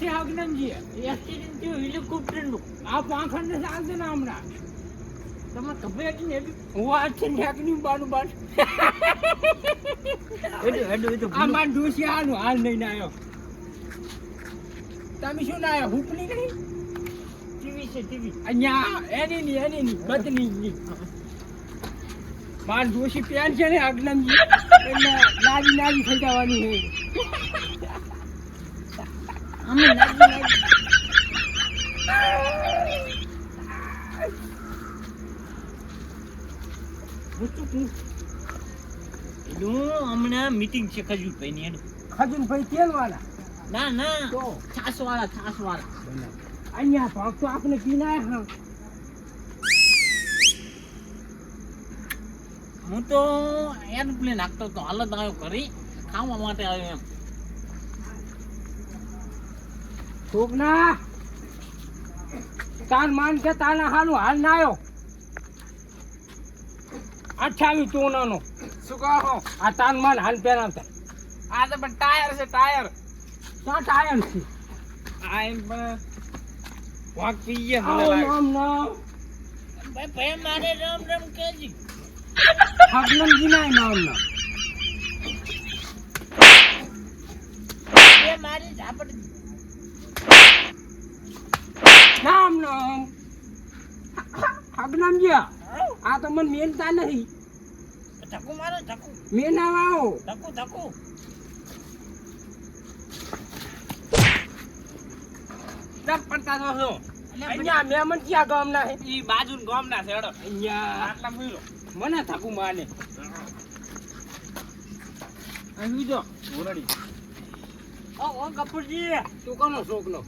છે અગ્નમજી એક્સિડન્ટ થયું હેલિકોપ્ટરનું આ પાંખંડ ને ચાલશે ને હમણાં. તમને ખબર હતી ને હું આ છે ઠેકની બાનું બાન હેડો, હેડો, હેડો, આ માર ડોસી આનું હાલ નહીં આવ્યો તમે શું ના આવ્યો હુપની નહીં ટીવી છે ટીવી. અહીંયા એની ની એની ની ની. માર ડોસી પેન છે ને અગ્નમજી એટલે નાજી નાજી થઈ જવાની છે. અમે હમણાં મીટિંગ છે ખજૂરભાઈ ની એનું. ખજૂર ભાઈ તેલ વાળા ના ના. છાસ વાળા છાસ વાળા અહીંયા ભાગ તો આપણે પીનાય હા. હું તો એરપ્લેન હાકતો હતો. હાલત આવ્યો કરી ખાવા માટે આવ્યો એમ. છોકના તાર માન કે તાના હાનું હાલ ના આવ્યો અઠાવી તોનાનો શું કહો આ તાન માન હાલ પહેરાવતા. આ તો પણ ટાયર છે ટાયર. ક્યાં ટાયર છે? આ એમ પણ વાઘ પી ગયા રામ નામ ભાઈ ભાઈ મારે રામ રામ કેજી ના નામ નામ એ મારી ઝાપડ નામ નામ હગનમજી આ તો મને મેનતા નહીં. ધક્કુ મારો ધક્કુ. મેના આવો ધક્કુ ધક્કુ. ચમ પડતા તો છો. અહીંયા મેમન ક્યાં ગામના હે ઈ બાજુ ગામ ના છે અડો અહીંયા. આટલા મૂલો મને થાકું માને અહીં જો ઓરડી. ઓ ઓ કપૂરજી તું કોનો શોખનો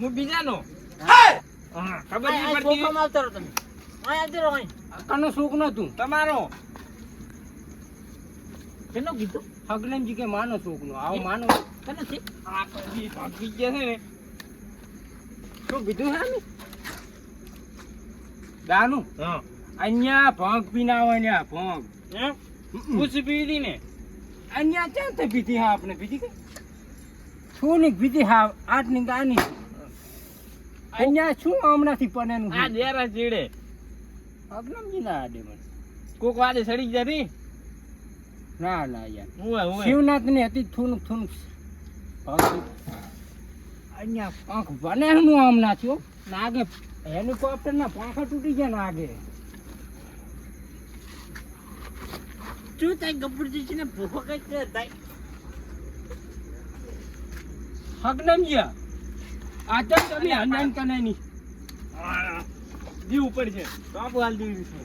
હું બીજાનો. હા! ખબર આ નહીં પડતી. કોમ આવતો તમે. અહીં આવતો અહીં. કનો શોખનો તું તમારો? કેનો કીધું? હગલેમજી કે માનો શોખનો. આવો માનો. કેનો છે? આ પછી ભાગી પી ગયા છે ને. શું કીધું હે ને દાનું હા. અહીંયા ભંગ પીના હોય ને આ ભોંગ પૂછ પીધી ને. અહીંયા ક્યાં તે પીધી હા આપણે પીધી કે? શું ની પીધી હા આઠની ગાની અહીંયા શું હમણાંથી પનેનું આ દેરા ચીડે હગનમજી ના આડે મને. કોક વાદે સડી જતી ના ના યાર. શિવનાથની હતી થોડુંક થોડુંક અહીંયા પાંખ બને હું હમણાં થયો. નાગે હેલિકોપ્ટર ના પાંખા તૂટી ગયા નાગે. શું થાય કપૂરજી છે ને ભૂખો કઈ થાય? હગનમજી આ તો તમે હંડાન કને ની દીવ ઉપર છે. બાપુ હાલ દીવ છે.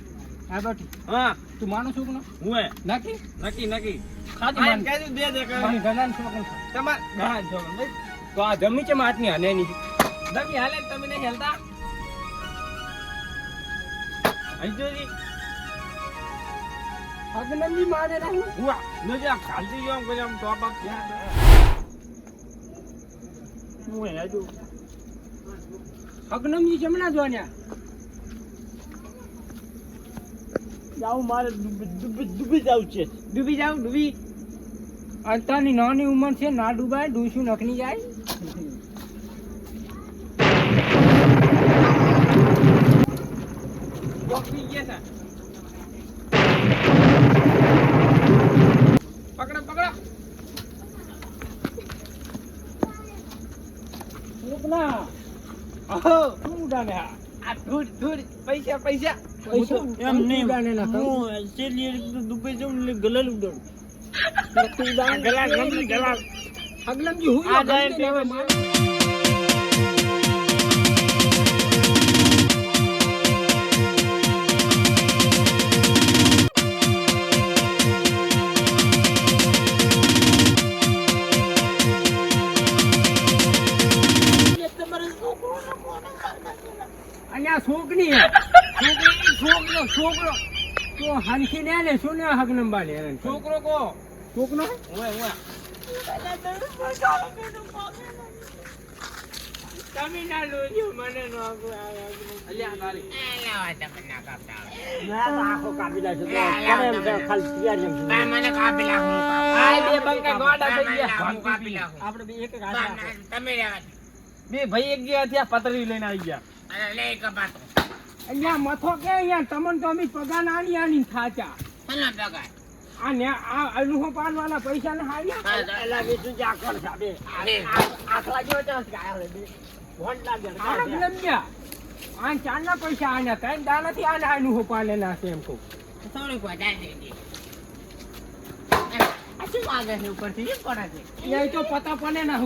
હા બેઠી હા. તું માનો છો કે હું હે નાખી? નક્કી નક્કી. ખાતી માન. કહેજો દે દે કરે મને ગણાન છોકરો. તમાર ગણાન છોકરો તો આ જમી છે માટની હને ની દમી હાલે તમે નહીં હેલતા? હજુરી હગનમજી મારે રાહું. હુઆ નજે આ ખાલતી જો આમ આમ ટોપ અપ હું હે હજુ. હગનમજી જમણા જોન્યા જાઉં મારે ડૂબી જાવું છે. ડૂબી જાવ ડૂબી. અત્યારની નાની ઉંમર છે ના ડૂબાય ડૂસું નખની જાય. પકડો પકડો. ના અહો શું ઉડાને આ? આ ધૂળ ધૂળ પૈસા પૈસા. પૈસા એમ નહીં. હું શેલી ડૂબી જાઉં એટલે ગલાલ ઉડાડું ગમી ગલાસ હગનમજી હું આ જાય છોકરી છોકરી છોકરો છોકરો. તો હરખી ને ને શું ને હક નંબર લે છોકરો કો. છોકરો? ઓય ઓય. તમે ના લોજો મને નો અલ્યા તારી લાવા તમે ના કાપતા ના તો કાપી નાખજો. લે, લે, કરે એમ છે, ખાલી તૈયાર એમ મને કાપી લાખું આ બે બંકા ગોડા થઈ ગયા. કાપી લાખું આપણે બે એક એક હાથે બા, આપો. ના, તમે રહેવા બે ભાઈ એક ગયા ત્યાં પતરી લઈને આવી ગયા. અરે લે કપાતો. અહીંયા મથો કે અહીંયા? તમને તો અમે પગાર આની આની થાચા. હલા પગાર? આ ને આ પૈસા ને હાલ્યા? એલા બીજું સાબે આખલા લાગે લંબ્યા આ ચારના પૈસા આને ત્રણ દાનાથી આને આનું હો પાલેલા છે એમ કહું. થોડીક વધારે દેજે. આ શું છે ઉપરથી? શું કરે છે? એ તો પતા પડે ના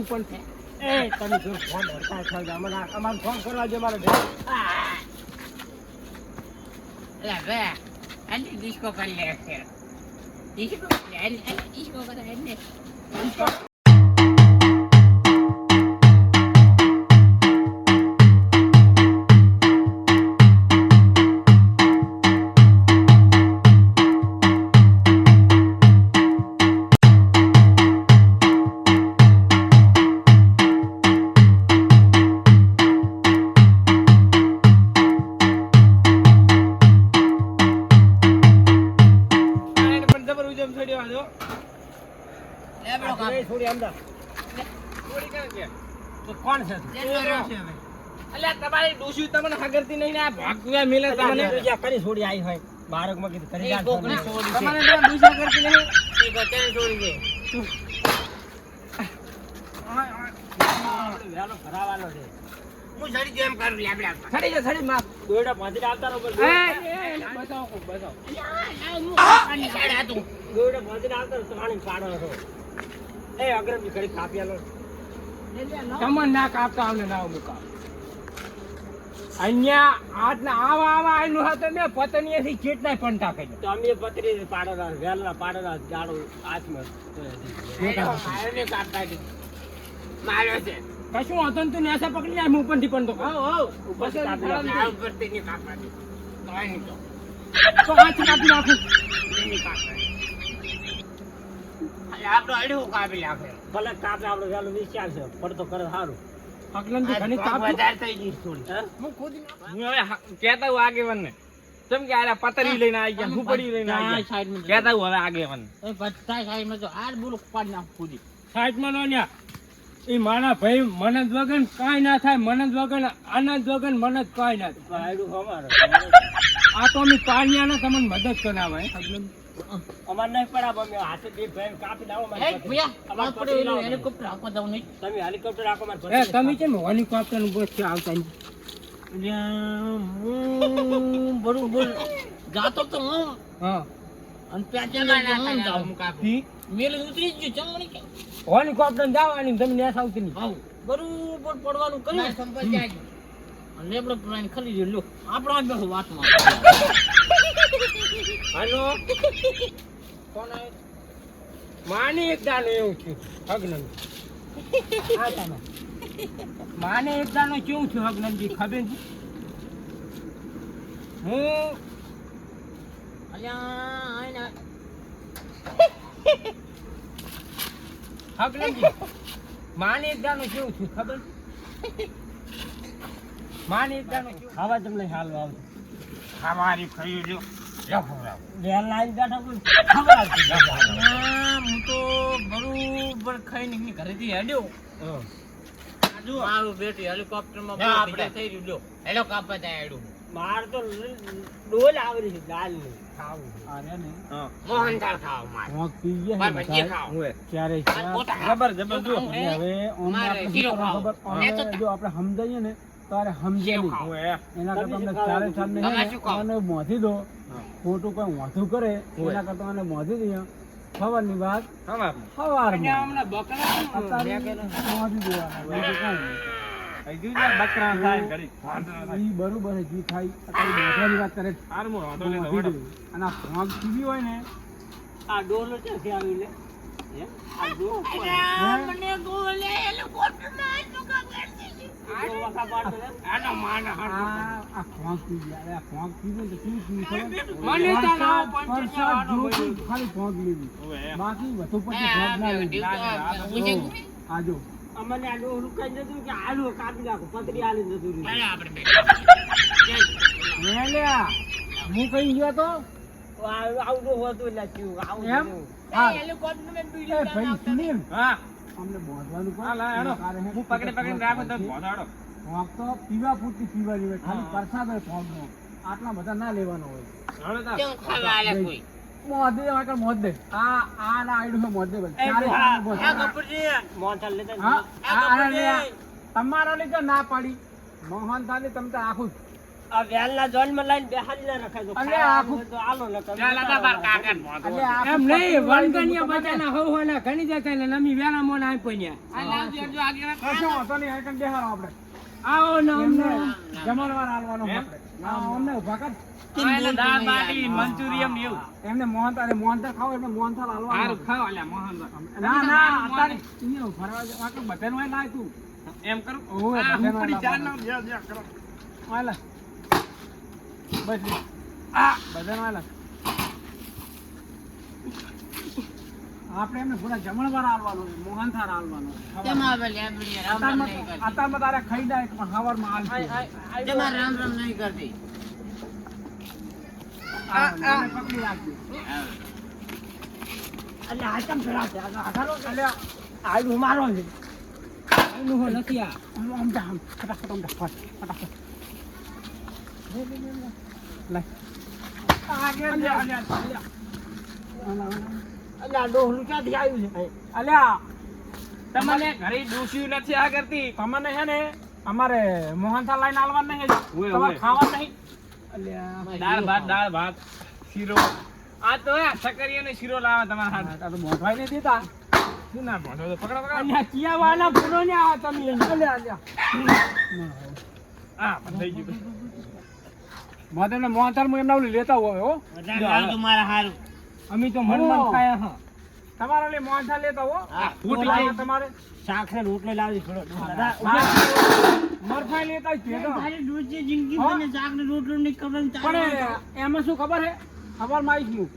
એ તમે જો ફોન હડતા છો જ. અમને આ- અમારે ફોન કરવા જો મારે આ. લે, બે. આની disco કરી લે છે. disco કોણ છે. અલ્યા તમારી ડોશી તમને હાગરતી નહીં ને આ ભાગવા મિલે તમને તમને કરી છોડી આવી હોય? બાળકમાં કીધું કરી એ છોડી તમારે ત્યાં ડોશી કરતી નહીં? એ ગોતેને છોડી દે. આપણે ભરાવાનો છે. હું જરી જેમ કરું લે, લે. છડી જા છડી માં દોયડા પહોંચીને આવતા રહો બસ. એ એ બચાવો કોક બચાવો આની સાઈડ હતું. દોયડા પહોંચીને આવતા રહો પાણી પાડો છો. એ અગ્રજી ઘડી કાપી આલો તમને ના કાપતા અમને ના મુકા અહીંયા આજના આવા આવા આયનું હતો મેં પતનીએથી ચેટના પંટા કરી તો અમે પતરી પાડોરા વેલના પાડોરા જાડો આત્મ એનો કાપતા માર્યો છે. કશું હતો તું નેસા પકડી જાય હું ઉપરથી પણ તો આવો આવો ઉપરથી કાપી નાખું. ઉપરથી નહીં કાપવાની. તોય નહીં તો. તો હાથ કાપી નાખું નહીં કાપવાની. અરે આપણો કાપી નાખે. ભલે કાપે આપણે વેલું વિચાર છે પડતો કરે સારું અકલમથી આ ઘણી પગ કાપી વધારે થઈ ગઈ થોડી. હે? હું ખોદી નાખું. હું હવે હા- કહેતા હું આગેવાનને જેમ કે આરે પતરી લઈને આવી ગયા હું લઈને આવી ગયા સાઈડમાં જજો. કહેતા હું હવે આગેવાન એ બધા સાઈડમાં જો. આ બોલો પાડી નાખ સાઈડમાં નો ન્યા મારા ભાઈ મને જ વગર કાંઈ ના થાય મને જ વગર આના જ વગર મને જ કાંઈ ના થાય આ તો અમે પાણી તમને મદદ કરાવે અમાર નહીં પડા અમે હાથે બે ભાઈ કાપી લાવો એ ભૈયા, આપણે એનું હેલિકોપ્ટર નહીં. તમે હેલિકોપ્ટર રાખો મારે તમે કેમ હેલિકોપ્ટરનું બસ આવતા અલ્યા, હું બરોબર જાતો તો હું. હા. અને પેચેલા હું જાઉં. ઠીક. મેલે ઉતરી જ ગયું. ચમણી કે હેલિકોપ્ટર જવાની તમે નેસ આવતી નહીં. બરોબર પડવાનું કર્યું. અને લેબડો પ્લાન ખરી લો આપણો બેઠો વાતમાં હાલો. કોણ માને એક દાનો એવું છે હગનન હા તમે. માને એક દાનો કેવું છું હગનનજી ખબર છે? હું અલ્યા હગનનજી માને એક દાનો કેવું છે ખબર માને એક દાનો ખાવા તમને હાલ આવશે ખાવાની ખાઈ લ્યો લાઈન બેઠા કોઈ ખબર હું તો બરોબર ખાઈ એમની ઘરેથી હેડ્યો. હા. મારું બેટી હેલિકોપ્ટરમાં આપણે. થઈ રહ્યું લ્યો હેલિકોપ્ટર ત્યાં હેડ્યું. માર તો ડોલ આવરી છે દાલની. ખાવું મોહનથાળ ખાવા મારે મારે ભજીયા ખાવા ક્યારે આ પોતા જબર જબર જો હવે ઓમ આપણે. ખબર? જો આપણે સમજાઈએ ને તારે સમજે નહીં. એના કરતા તમે ચારે ખાવાનું? ચારને તમે હે ને શું ખાવો? આને મોથી દો. ખોટું કોઈ મોથું કરે. એના કરતા મને મોથી દઈએ વાત હા સવારમાં. હમણાં બકરા મોથી દેવાના. બરોબર જી થાય. અત્યારે વાત કરે. અને આ ફોગ ટીવી હોય ને આ ડોલ ક્યાંથી આવી લે? બાકી વધુ પછી. આજો અમને કે આલુ કાપી નાખો પતરી આલી જતું લે હું કઈ ગયો તો આવું ડોહું હતું આવું અમને બોધવાનું પણ હે. હું પકડી પકડીને રાખું તો બોધાડો ફોગ તો પીવા પૂરતી પીવાની હોય. ખાલી પ્રસાદ હોય ફોગનો આટલા બધા ના લેવાનો હોય. મોદે આગળ મોદે આ આ ના આઈડું મોહન મોદે બસ આખું ચારે હા, હાથનું બોધ. આ કપૂરજી. હા આ આ લે આ. તમારા લીધે ના મોહન તો બાર ને એમ નહીં ઘણી ને નમી વેલા મોન આઈ પન્યા આ લાવજો હજુ આગળ કશો વાંધો નહીં, આ કણ બેહારો આપણે. આવો ને અમને જમણવાર આલવાનો આપણે. હા, અમને ઊભા કર. હા, એટલે દાળ બાટી મંચુરિયમ ને એવું એમને મોહનથાળ એ મોહનથાળ ખાવ એટલે મોહનથાળ આલવાનો. હાલવા ખાવ અલ્યા મોહન ના ના અત્યારે ફરવા જવા આગળ લાય તું એમ કરું ચાર. નો. હાલે. બસ. આ બધાનું હાલે. આપણે એમને પૂરા જમણવાર આલવાનું છે, છે. રામ નહીં અત્યારમાં તારે ખાઈ જાય પણ હવારમાં હાલ રામ રામ નહીં કરતી આ, પકડી રાખજો. એટલે આઈટમ? આ તો આધારો છે. અલ્યા, આયલું મારો છે આઈ હું નથી આ આમ, આમ. ફટાફટ આમ ફટાફટ. તમને ઘરે ડોસ્યું નથી આ કરતી. તમને છે ને અમારે મોહનથાળ લઈને આલવાનું નહીં. તમારે. ખાવાનું નહીં. અલ્યા દાળ ભાત દાળ ભાત શીરો. આ તો હે, સકરિયાનો શીરો લાવે તમારા હાથ. આ તો મોઢવાઈ નહીં દેતા શું ના ભણો પકડા પકડો. અલ્યા ચિયાવાના ફૂલો ને આ તમે હા થઈ ગયું. મોઢે ને મોહનથાળ હું એમના ઓલી લેતા હોય હો. હારું. અમે તો મન મન ખાયા હા. તમારે ઓલી મોહનથાળ લેતા હો. હા, ફૂટી જાય. તમારે. શાક ને રોટલો લાવી થોડો મરફાઈ લેતા છે તો તારી રોજે જિંદગી મને શાક ને રોટલો ની ખબર પણ એમાં શું ખબર હે? ખબરમાં આવી ગયું.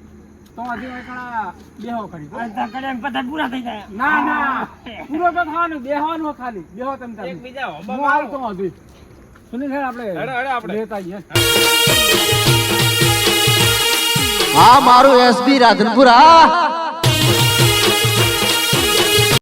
તો હજી એકડા બેહો કરી દો. બધા પૂરા થઈ જાય. ના ના. પૂરો તો થવાનું બેહવાનું ખાલી. બેહો તમે તારે. એક બીજા હોબા હું આવતો હજી. સુનિલ આપણે. લેતા હા મારું એસબી રાધનપુર